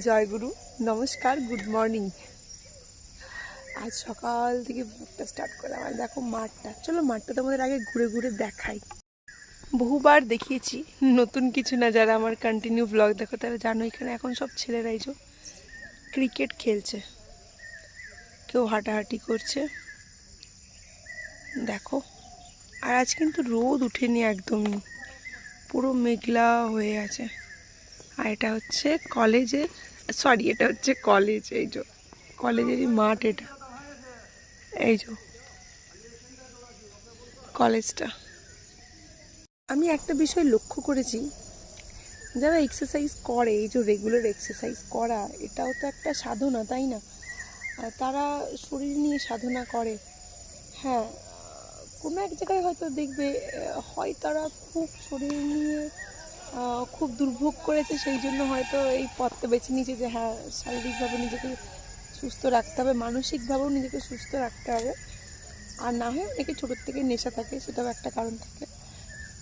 জয়গুরু, নমস্কার good morning আজ সকাল থেকে ব্লগটা স্টার্ট করলাম। আর দেখো মাঠটা। চলো মাঠটা তোমাদের আগে ঘুরে ঘুরে দেখাই। বহুবার দেখিয়েছি, নতুন কিছু না। যারা আমার কন্টিনিউ ব্লগ দেখো, তারা জানো এখানে এখন সব ছেলেরাই যে ক্রিকেট খেলছে। কেউ হাঁটাহাঁটি করছে। দেখো। আর আজ কিন্তু রোদ উঠেনি একদমই। পুরো মেঘলা হয়ে আছে। আর এটা হচ্ছে কলেজের সরি এটা হচ্ছে কলেজ, এই যে, কলেজেরই মাঠ এটা। এই যে, কলেজটা। আমি একটা বিষয় লক্ষ্য করেছি, যারা এক্সারসাইজ করে, এই যে রেগুলার এক্সারসাইজ করা, এটাও তো একটা সাধনা, তাই না? তারা শরীর নিয়ে সাধনা করে। হ্যাঁ কোনো এক জায়গায় হয়তো দেখবে হয় তারা খুব শরীর নিয়ে খুব দুর্ভোগ করেছে, সেই জন্য হয়তো এই পথটা বেছে নিয়েছে যে হ্যাঁ শারীরিকভাবে নিজেকে সুস্থ রাখতে হবে, মানসিকভাবেও নিজেকে সুস্থ রাখতে হবে। আর না হয় অনেকে ছোটোর থেকে নেশা থাকে, সেটাও একটা কারণ থাকে।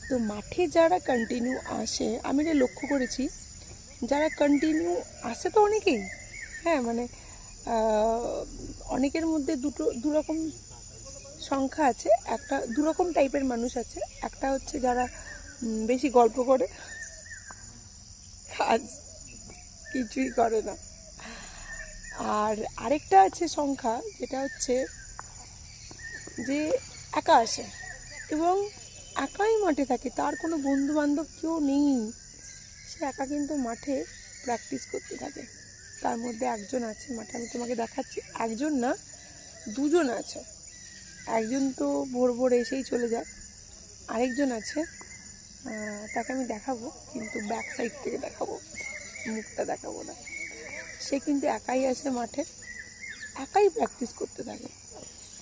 তো মাঠে যারা কন্টিনিউ আসে, আমি এটা লক্ষ্য করেছি, যারা কন্টিনিউ আসে তো অনেকেই হ্যাঁ মানে অনেকের মধ্যে দুটো, দুরকম সংখ্যা আছে, একটা দুরকম টাইপের মানুষ আছে, একটা হচ্ছে যারা বেশি গল্প করে কাজ কিছুই করে না। আর আরেকটা আছে সংখ্যা, যেটা হচ্ছে যে একা আসে। এবং একাই মাঠে থাকে, তার কোনো বন্ধু বান্ধব কেউ নেই। সে একা কিন্তু মাঠে প্র্যাকটিস করতে থাকে। তার মধ্যে একজন আছে মাঠে, আমি তোমাকে দেখাচ্ছি। একজন না, দুজন আছে। একজন তো ভোর ভোর এসেই চলে যায়। আরেকজন আছে তাকে আমি দেখাবো, কিন্তু ব্যাক সাইড থেকে দেখাবো, মুখটা দেখাবো না। সে কিন্তু একাই আসে মাঠে, একাই প্র্যাকটিস করতে থাকে।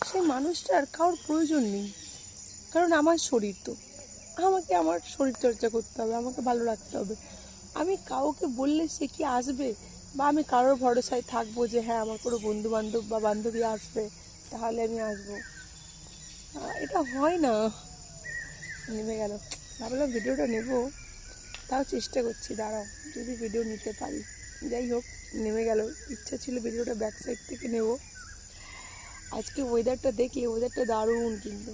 সেই মানুষটার কারোর প্রয়োজন নেই, কারণ আমার শরীর তো। আমাকে আমার শরীর চর্চা করতে হবে, আমাকে ভালো রাখতে হবে। আমি কাউকে বললে সে কি আসবে? বা আমি কারোর ভরসায় থাকব যে হ্যাঁ আমার কোনো বন্ধু বান্ধব বা বান্ধবী আসবে, তাহলে আমি আসব। এটা হয় না। নেমে গেল। ভাবলাম ভিডিওটা নেব। তাও চেষ্টা করছি, দাঁড়াও, যদি ভিডিও নিতে পারি। যাই হোক, নেমে গেল। ইচ্ছা ছিল ভিডিওটা ব্যাক সাইড থেকে নেব। আজকে ওয়েদারটা দেখলে ওয়েদারটা দারুণ কিন্তু।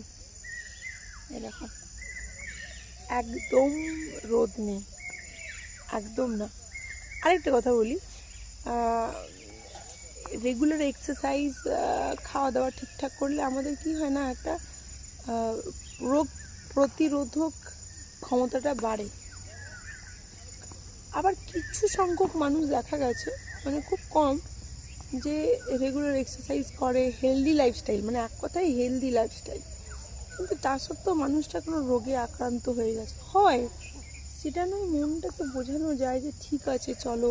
এরকম একদম রোদ নেই, একদম না। আরেকটা কথা বলি রেগুলার এক্সারসাইজ খাওয়া দাওয়া ঠিকঠাক করলে আমাদের কি হয় না, একটা রোগ প্রতিরোধক ক্ষমতাটা বাড়ে। আবার কিছু সংখ্যক মানুষ দেখা গেছে মানে খুব কম, যে রেগুলার এক্সারসাইজ করে হেলদি লাইফস্টাইল মানে এক কথায় হেলদি লাইফস্টাইল কিন্তু তা সত্ত্বেও মানুষটা কোনো রোগে আক্রান্ত হয়ে গেছে। হয়, সেটা নয়, মনটাকে বোঝানো যায় যে ঠিক আছে, চলো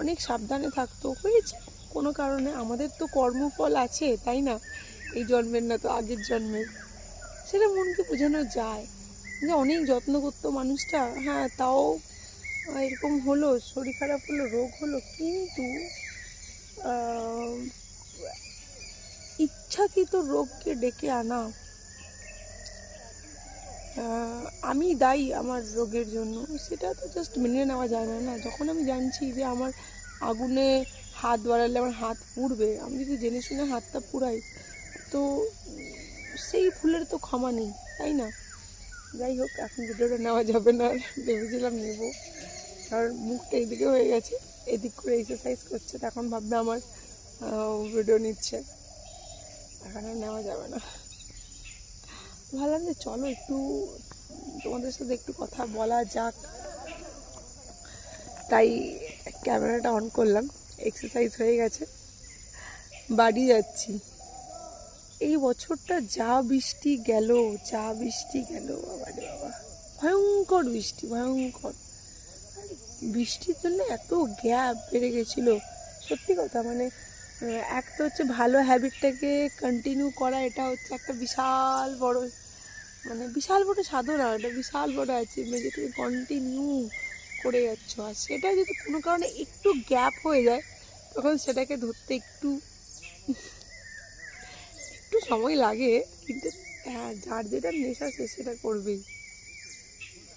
অনেক সাবধানে থাকতো। হয়েছে, কোনো কারণে। আমাদের তো কর্মফল আছে, তাই না? এই জন্মের না তো আগের জন্মের। সেটা মনকে বোঝানো যায়। যে অনেক যত্ন করতো মানুষটা হ্যাঁ তাও এরকম হলো, শরীর খারাপ হলো, রোগ হলো, কিন্তু ইচ্ছাকৃত রোগকে ডেকে আনা আমি দায়ী আমার রোগের জন্য। সেটা তো জাস্ট মেনে নেওয়া যায় না না? যখন আমি জানছি যে আমার আগুনে হাত বাড়ালে আমার হাত পুড়বে, আমি যদি জেনে শুনে হাতটা পুড়াই, তো সেই ফুলের তো ক্ষমা নেই, তাই না? যাই হোক, এখন ভিডিওটা নেওয়া যাবে না ভেবেছিলাম নেব। কারণ মুখটা এদিকে হয়ে গেছে, এদিক করে এক্সারসাইজ করছে তখন ভাববে আমার ভিডিও নিচ্ছে। এখন নেওয়া যাবে না। ভাবলাম যে চলো একটু, তোমাদের সাথে একটু কথা বলা যাক। তাই ক্যামেরাটা অন করলাম এক্সারসাইজ হয়ে গেছে। বাড়ি যাচ্ছি। এই বছরটা যা বৃষ্টি গেল, যা বৃষ্টি গেল, বাবা রে বাবা। ভয়ঙ্কর বৃষ্টি, ভয়ঙ্কর। বৃষ্টির জন্য এত গ্যাপ বেড়ে গেছিল। সত্যি কথা মানে এক তো হচ্ছে ভালো হ্যাবিটটাকে কন্টিনিউ করা, এটা হচ্ছে একটা বিশাল বড় মানে বিশাল বড় সাধনা, এটা বিশাল বড় অ্যাচিভমেন্ট যে তুমি কন্টিনিউ করে যাচ্ছ। আর সেটা যদি কোনো কারণে একটু গ্যাপ হয়ে যায়, তখন সেটাকে ধরতে একটু একটু সময় লাগে, কিন্তু হ্যাঁ যার যেটা নেশা সে সেটা করবেই।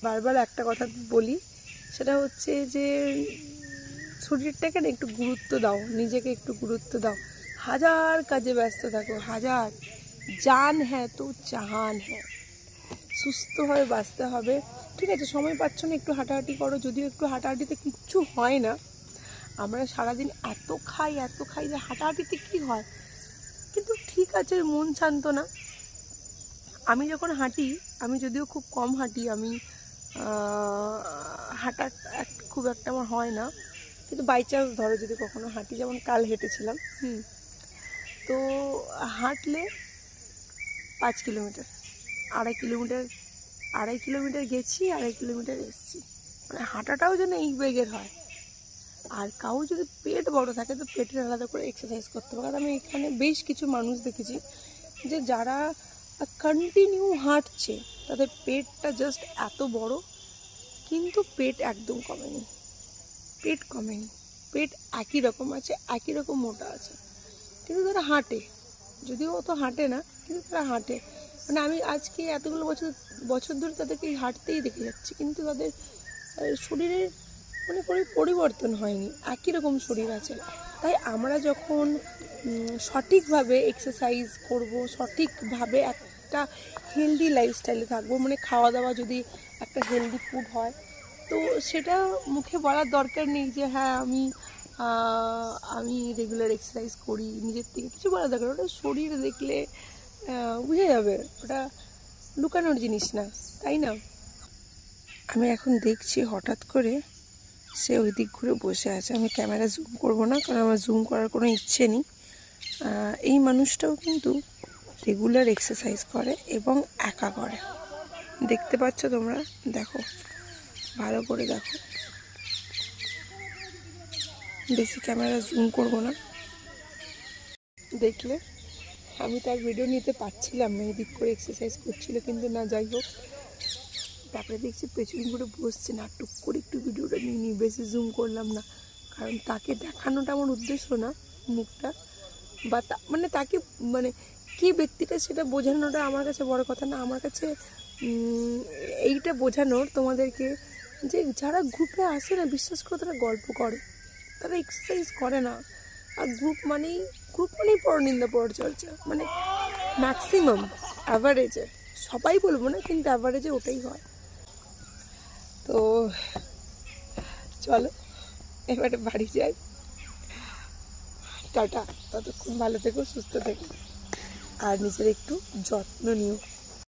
বারবার একটা কথা বলি, সেটা হচ্ছে যে, শরীরটাকে না একটু গুরুত্ব দাও, নিজেকে একটু গুরুত্ব দাও। হাজার কাজে ব্যস্ত থাকো, হাজার। জান হ্যাঁ তো জাহান হ্যাঁ। সুস্থভাবে বাঁচতে হবে। ঠিক আছে, সময় পাচ্ছ না একটু হাঁটাহাঁটি করো, যদিও একটু হাঁটাহাঁটিতে কিচ্ছু হয় না। আমরা সারাদিন এত খাই এত খাই যে হাঁটাহাঁটিতে কী হয়? ঠিক আছে মন শান্ত না। আমি যখন হাঁটি আমি যদিও খুব কম হাঁটি আমি হাঁটা খুব একটা আমার হয় না। কিন্তু বাই চান্স ধরো যদি কখনো হাঁটি যেমন কাল হেঁটেছিলাম। হুম। তো হাঁটলে পাঁচ কিলোমিটার আড়াই কিলোমিটার আড়াই কিলোমিটার গেছি আড়াই কিলোমিটার এসেছি। মানে হাঁটাটাও যেন এই বেগের হয়। আর কাউ যদি পেট বড় থাকে তো পেটের আলাদা করে এক্সারসাইজ করতে হবে। আমি এখানে বেশ কিছু মানুষ দেখেছি যে যারা কন্টিনিউ হাঁটছে, তাদের পেটটা জাস্ট এত বড়, কিন্তু পেট একদম কমেনি। পেট কমেনি। পেট একই রকম আছে, একই রকম মোটা আছে। কিন্তু তারা হাঁটে। যদিও অত হাঁটে না, কিন্তু তারা হাঁটে। মানে আমি আজকে এতগুলো বছর বছর ধরে তাদেরকে হাঁটতেই দেখে যাচ্ছি, কিন্তু তাদের শরীরের মানে কোনো পরিবর্তন হয়নি। একই রকম শরীর আছে। তাই আমরা যখন সঠিকভাবে এক্সারসাইজ করব, সঠিকভাবে একটা হেলদি লাইফস্টাইলে থাকব মানে খাওয়া দাওয়া যদি একটা হেলদি ফুড হয়, তো সেটা মুখে বলার দরকার নেই যে হ্যাঁ আমি আমি রেগুলার এক্সারসাইজ করি, নিজের থেকে কিছু বলার দরকার। ওটা শরীর দেখলে বুঝে যাবে। ওটা লুকানোর জিনিস না, তাই না? আমি এখন দেখছি হঠাৎ করে সে ওই দিক ঘুরে বসে আছে। আমি ক্যামেরা জুম করব না, কারণ আমার জুম করার কোনো ইচ্ছে নেই। এই মানুষটাও কিন্তু রেগুলার এক্সারসাইজ করে এবং একা করে। দেখতে পাচ্ছ তোমরা? দেখো, ভালো করে দেখো। বেশি ক্যামেরা জুম করব না। দেখলে, আমি তার ভিডিও নিতে পারছিলাম না, এদিক করে এক্সারসাইজ করছিল, কিন্তু না, যাই হোক। তারপরে দেখছি পেছন করে বসছে না, টুক করে একটু ভিডিওটা নিয়ে নিই, বেশি জুম করলাম না। কারণ তাকে দেখানোটা আমার উদ্দেশ্য না, মুখটা। বা মানে তাকে মানে কি ব্যক্তিটা সেটা বোঝানোটা আমার কাছে বড় কথা না। আমার কাছে এইটা বোঝানোর তোমাদেরকে যে যারা গ্রুপে আসে না, বিশ্বাস করে তারা গল্প করে। তারা এক্সারসাইজ করে না। আর গ্রুপ মানেই গ্রুপ মানেই পরনিন্দা পরচর্চা। মানে ম্যাক্সিমাম অ্যাভারেজে সবাই বলব না, কিন্তু অ্যাভারেজে ওটাই হয়। তো চলো, এবারে বাড়ি যাই। টাটা, ততক্ষণ ভালো থেকো, সুস্থ থেকো। আর নিজের একটু যত্ন নিও।